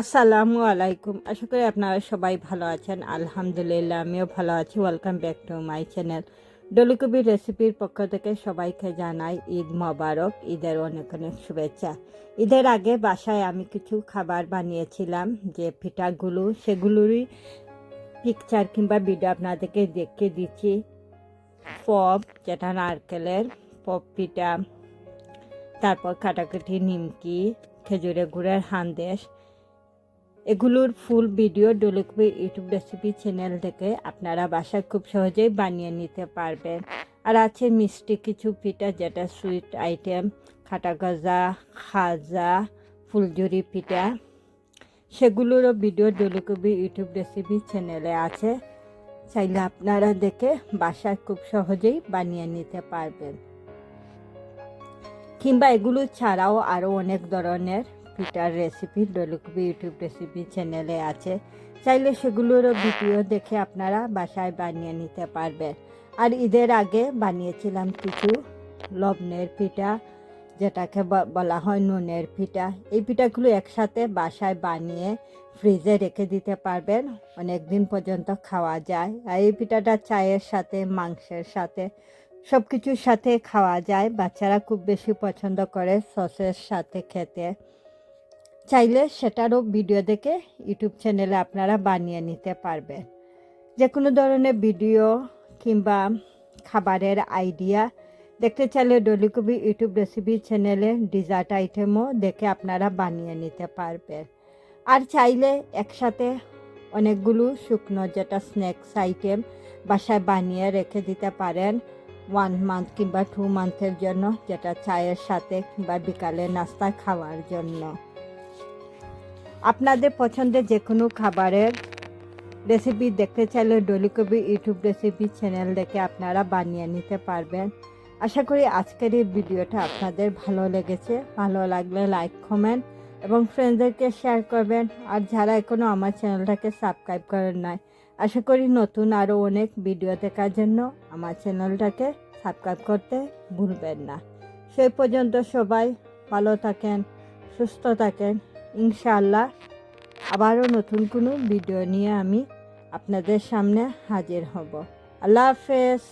আসসালামু আলাইকুম। আশা করি আপনারা সবাই ভালো আছেন। আলহামদুলিল্লাহ, আমিও ভালো আছি। Welcome back to my channel ডলিকবি রেসিপির পক্ষ থেকে সবাইকে জানাই ঈদ মোবারক, ঈদের অনেক অনেক শুভেচ্ছা। ঈদের আগে বাসায় আমি কিছু খাবার বানিয়েছিলাম, যে পিঠাগুলো, সেগুলোরই পিকচার কিংবা ভিডিও আপনাদেরকে দেখে দিচ্ছি। পপ, যেটা নারকেলের পপ পিঠা, তারপর কাটাকাটি, নিমকি খেজুরে গুড়ের হান্দেশ এগুলোর ফুল ভিডিও ডুলুকবি ইউটিউব রেসিপি চ্যানেল থেকে আপনারা বাসায় খুব সহজেই বানিয়ে নিতে পারবেন। আর আছে মিষ্টি কিছু পিঠা, যেটা সুইট আইটেম খাটা গজা, খাজা, ফুলঝুরি পিঠা। সেগুলোরও ভিডিও ডুলুকবি ইউটিউব রেসিপি চ্যানেলে আছে। চাইলে আপনারা দেখে বাসায় খুব সহজেই বানিয়ে নিতে পারবেন। কিংবা এগুলো ছাড়াও আরও অনেক ধরনের পিঠার রেসিপি ডলুকবি ইউটিউব রেসিপি চ্যানেলে আছে। চাইলে সেগুলোরও ভিডিও দেখে আপনারা বাসায় বানিয়ে নিতে পারবেন। আর ঈদের আগে বানিয়েছিলাম কিছু লবণের পিঠা, যেটাকে বলা হয় নুনের পিঠা। এই পিঠাগুলো একসাথে বাসায় বানিয়ে ফ্রিজে রেখে দিতে পারবেন। অনেক দিন পর্যন্ত খাওয়া যায়। আর এই পিঠাটা চায়ের সাথে, মাংসের সাথে সব কিছুর সাথে খাওয়া যায়। বাচ্চারা খুব বেশি পছন্দ করে সসের সাথে খেতে। চাইলে সেটারও ভিডিও দেখে ইউটিউব চ্যানেলে আপনারা বানিয়ে নিতে পারবেন। যে কোনো ধরনের ভিডিও কিংবা খাবারের আইডিয়া দেখতে চাইলে ডলিকবি ইউটিউব রেসিপি চ্যানেলে ডিজার্ট আইটেমও দেখে আপনারা বানিয়ে নিতে পারবেন। আর চাইলে একসাথে অনেকগুলো শুকনো যেটা স্ন্যাক্স আইটেম বাসায় বানিয়ে রেখে দিতে পারেন। ওয়ান মান্থ কিংবা টু মান্থের জন্য যেটা চায়ের সাথে কিংবা বিকালে নাস্তা খাওয়ার জন্য। আপনাদের পছন্দের যে কোনো খাবারের রেসিপি দেখতে চাইলে ডলিকবি ইউটিউব রেসিপি চ্যানেল দেখে আপনারা বানিয়ে নিতে পারবেন। আশা করি আজকের এই ভিডিওটা আপনাদের ভালো লেগেছে। ভালো লাগলে লাইক কমেন্ট এবং ফ্রেন্ডদেরকে শেয়ার করবেন। আর যারা এখনও আমার চ্যানেলটাকে সাবস্ক্রাইব করেন নাই, আশা করি নতুন আরও অনেক ভিডিও দেখার জন্য আমার চ্যানেলটাকে সাবস্ক্রাইব করতে ভুলবেন না। সেই পর্যন্ত সবাই ভালো থাকেন, সুস্থ থাকেন। ইনশাআল্লাহ আবারও নতুন কোনো ভিডিও নিয়ে আমি আপনাদের সামনে হাজির হব। আল্লাহ হাফেজ।